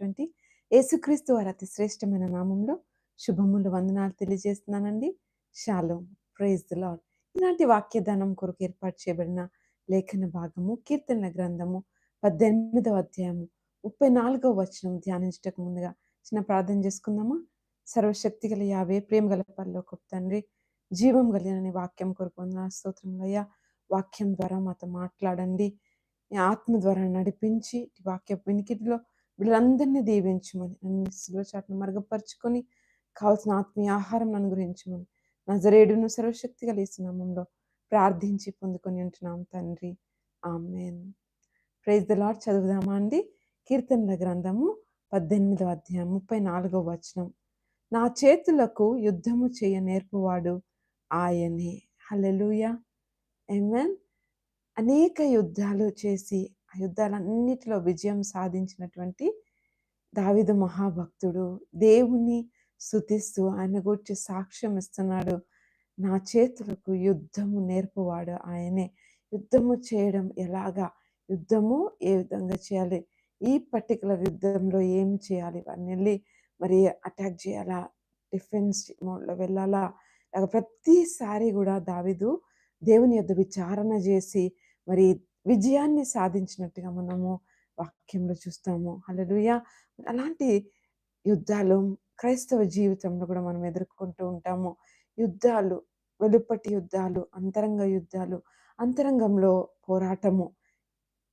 అయినటువంటి యేసుక్రీస్తు వారి అతి శ్రేష్టమైన నామంలో శుభములు వందనాలు తెలియజేస్తున్నానండి. షాలో. ప్రైజ్ ద లాడ్ ఇలాంటి వాక్యదానం కొరకు ఏర్పాటు చేయబడిన లేఖన భాగము కీర్తనల గ్రంథము పద్దెనిమిదవ అధ్యాయము ముప్పై నాలుగవ వచనం ధ్యానించటకు ముందుగా చిన్న ప్రార్థన చేసుకుందామా? సర్వశక్తి గల యావే ప్రేమ గల పరలోక తండ్రి జీవం కలిగిన వాక్యం కొరకు వందన స్తోత్రములయ్యా వాక్యం ద్వారా మాతో మాట్లాడండి. ఆత్మ ద్వారా నడిపించి వాక్య వినికిడిలో వీళ్ళందరినీ దీవించమని నన్ను శిలువ చాటును మరుగుపరుచుకొని కావాల్సిన ఆత్మీయ ఆహారం నన్ను నజరేడును సర్వశక్తి కలిసిన నామంలో ప్రార్థించి పొందుకొని ఉంటున్నాం తండ్రి. ఆమెన్. ప్రైజ్ ద లాడ్ చదువుదామా అండి? కీర్తనల గ్రంథము పద్దెనిమిదవ అధ్యాయం ముప్పై నాలుగవ వచనం. నా చేతులకు యుద్ధము చేయ నేర్పువాడు ఆయనే. హల్లెలూయా. ఎమెన్ అనేక యుద్ధాలు చేసి ఆ యుద్ధాలన్నిటిలో విజయం సాధించినటువంటి దావిదు మహాభక్తుడు. దేవుని స్థుతిస్తూ ఆయన గురించి సాక్ష్యం ఇస్తున్నాడు. నా చేతులకు యుద్ధము నేర్పువాడు ఆయనే. యుద్ధము చేయడం ఎలాగా? యుద్ధము ఏ విధంగా చేయాలి? ఈ పర్టికులర్ యుద్ధంలో ఏం చేయాలి? వారిని వెళ్ళి మరి అటాక్ చేయాలా? డిఫెన్స్ మోడ్లో వెళ్ళాలా? ప్రతిసారి కూడా దావిదు దేవుని యొద్ద విచారణ చేసి మరి విజయాన్ని సాధించినట్టుగా మనము వాక్యంలో చూస్తాము. హల్లెలూయా. అలాంటి యుద్ధాలు క్రైస్తవ జీవితంలో కూడా మనం ఎదుర్కొంటూ ఉంటాము. యుద్ధాలు వెలుపటి యుద్ధాలు అంతరంగ యుద్ధాలు అంతరంగంలో పోరాటము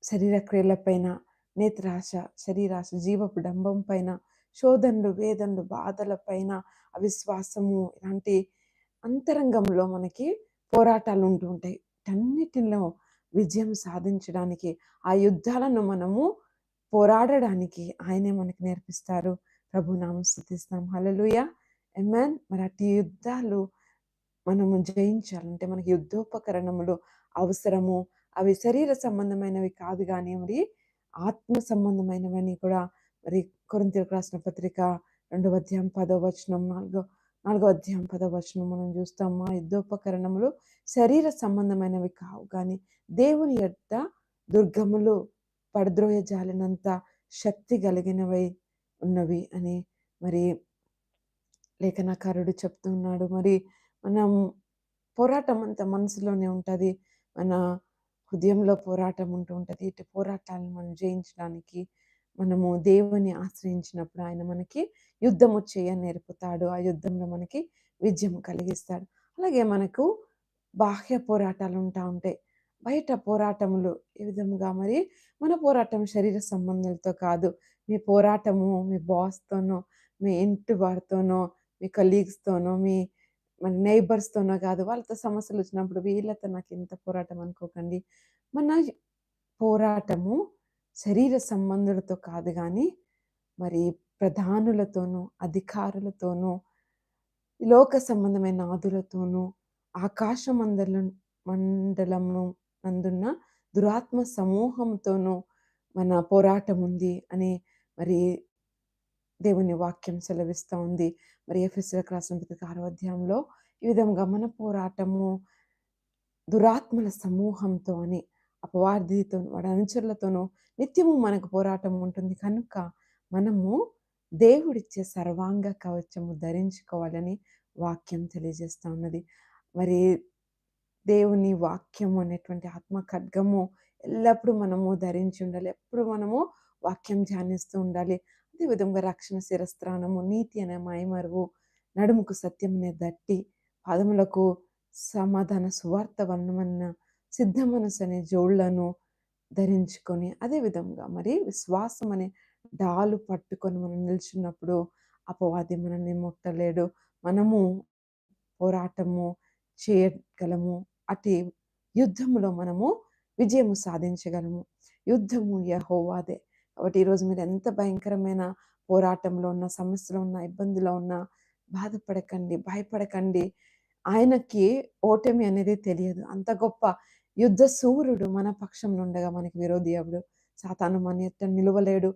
శరీర క్రియలపైన నేత్రాశ శరీరాశ జీవపు డంబం పైన శోధనలు వేదనలు బాధల పైన అవిశ్వాసము ఇలాంటి అంతరంగంలో మనకి పోరాటాలు ఉంటూ ఉంటాయి. అన్నిటిలో విజయం సాధించడానికి ఆ యుద్ధాలను మనము పోరాడడానికి ఆయనే మనకి నేర్పిస్తారు. ప్రభు నామం స్థుతిస్తాం హల్లెలూయా. ఎమెన్ మరి అటు యుద్ధాలు మనము జయించాలంటే మనకి యుద్ధోపకరణములు అవసరము. అవి శరీర సంబంధమైనవి కాదు కానీ మరి ఆత్మ సంబంధమైనవని కూడా మరి కొరింతలకు రాసిన పత్రిక రెండవ అధ్యాయం పదో వచనం నాలుగో నాలుగో అధ్యాయం పదవచనం మనం చూస్తాం ఆ యుద్ధోపకరణములు శరీర సంబంధమైనవి కావు. కానీ దేవుని యొక్క దుర్గములు పడద్రోయ జాలినంత శక్తి కలిగినవై ఉన్నవి అని మరి లేఖనకారుడు చెప్తున్నాడు మరి మనం పోరాటం అంతా మనసులోనే ఉంటుంది. మన హృదయంలో పోరాటం ఉంటూ ఉంటుంది. ఇటు పోరాటాలను మనం జయించడానికి మనము దేవుని ఆశ్రయించినప్పుడు ఆయన మనకి యుద్ధము చేయ నేర్పుతాడు? ఆ యుద్ధంలో మనకి విజయం కలిగిస్తాడు. అలాగే మనకు బాహ్య పోరాటాలు ఉంటా ఉంటాయి. బయట పోరాటములు ఈ విధముగా మరి మన పోరాటం శరీర సంబంధాలతో కాదు. మీ పోరాటము మీ బాస్తోనో మీ ఇంటి వారితోనో మీ కలీగ్స్తోనో మీ మన నైబర్స్తోనో కాదు. వాళ్ళతో సమస్యలు వచ్చినప్పుడు వీళ్ళతో నాకు ఇంత పోరాటం అనుకోకండి. మన పోరాటము శరీర సంబంధులతో కాదు కానీ మరి ప్రధానులతోనూ అధికారులతోనూ లోక సంబంధమైన నాదులతోనూ ఆకాశ మండలం మండలము నందున్న దురాత్మ సమూహంతోనూ మన పోరాటం ఉంది అని మరి దేవుని వాక్యం సెలవిస్తూ ఉంది. మరి ఎఫ్ఎస్ఎల్ రాసిన పత్రిక అధ్యాయంలో ఈ విధంగా మన పోరాటము దురాత్మల సమూహంతో అని అపవార్థితో వాడి అనుచరులతోనూ నిత్యము మనకు పోరాటం ఉంటుంది. కనుక మనము దేవుడిచ్చే సర్వాంగ కవచము ధరించుకోవాలని వాక్యం తెలియజేస్తూ ఉన్నది. మరి దేవుని వాక్యము అనేటువంటి ఆత్మ ఖడ్గము ఎల్లప్పుడూ మనము ధరించి ఉండాలి. ఎప్పుడు మనము వాక్యం ధ్యానిస్తూ ఉండాలి. అదేవిధంగా రక్షణ శిరస్త్రాణము నీతి అనే మాయమరువు నడుముకు సత్యం అనే దట్టి పాదములకు సమాధాన సువార్త వర్ణమన్న సిద్ధ మనసు అనే జోళ్ళను ధరించుకొని అదేవిధంగా మరి విశ్వాసం అనే డాలు పట్టుకొని మనం నిల్చున్నప్పుడు అపవాది మనల్ని ముట్టలేడు. మనము పోరాటము చేయగలము. అటు యుద్ధంలో మనము విజయము సాధించగలము. యుద్ధము యహోవాదే. కాబట్టి ఈరోజు మీరు ఎంత భయంకరమైన పోరాటంలో ఉన్న సమస్యలో ఉన్న ఇబ్బందిలో ఉన్న బాధపడకండి భయపడకండి. ఆయనకి ఓటమి అనేది తెలియదు. అంత గొప్ప యుద్ధ సూర్యుడు మన పక్షం ఉండగా మనకి విరోధి ఎవడు సాతాను మన ఎట్ట నిలవలేడు.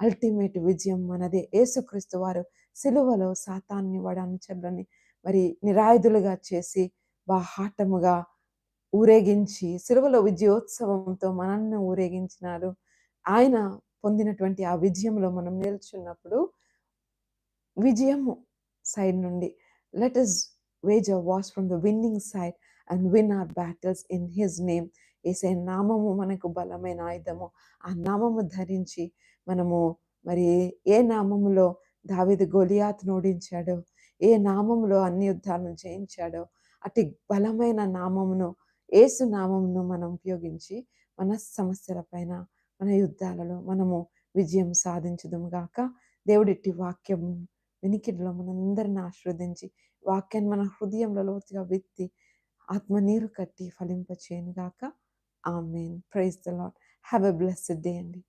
అల్టిమేట్ విజయం మనదే. యేసుక్రీస్తు వారు సిలువలో సాతాన్ని వాడి అనుచరులని మరి నిరాయుధులుగా చేసి బాహాటముగా ఊరేగించి సిలువలో విజయోత్సవంతో మనల్ని ఊరేగించినారు ఆయన పొందినటువంటి ఆ విజయంలో మనం నిల్చున్నప్పుడు విజయము సైడ్ నుండి. Let us wage a war from the winning side and win our battles in his name ఏసే నామము మనకు బలమైన ఆయుధము. ఆ నామము ధరించి మనము మరి ఏ నామములో దావిద గొలియాత్ను ఓడించాడో? ఏ నామంలో అన్ని యుద్ధాలను జయించాడో? అతి బలమైన నామమును ఏసు నామమును మనం ఉపయోగించి మన సమస్యల పైన మన యుద్ధాలలో మనము విజయం సాధించదుము గాక. దేవుడిట్టి వాక్యం వినికిడిలో మనందరిని ఆశీర్వదించి వాక్యాన్ని మన హృదయంలో లోతుగా విత్తి ఆత్మ నీరు కట్టి ఫలింపచేయను గాక amen. Praise the lord have a blessed day అండి.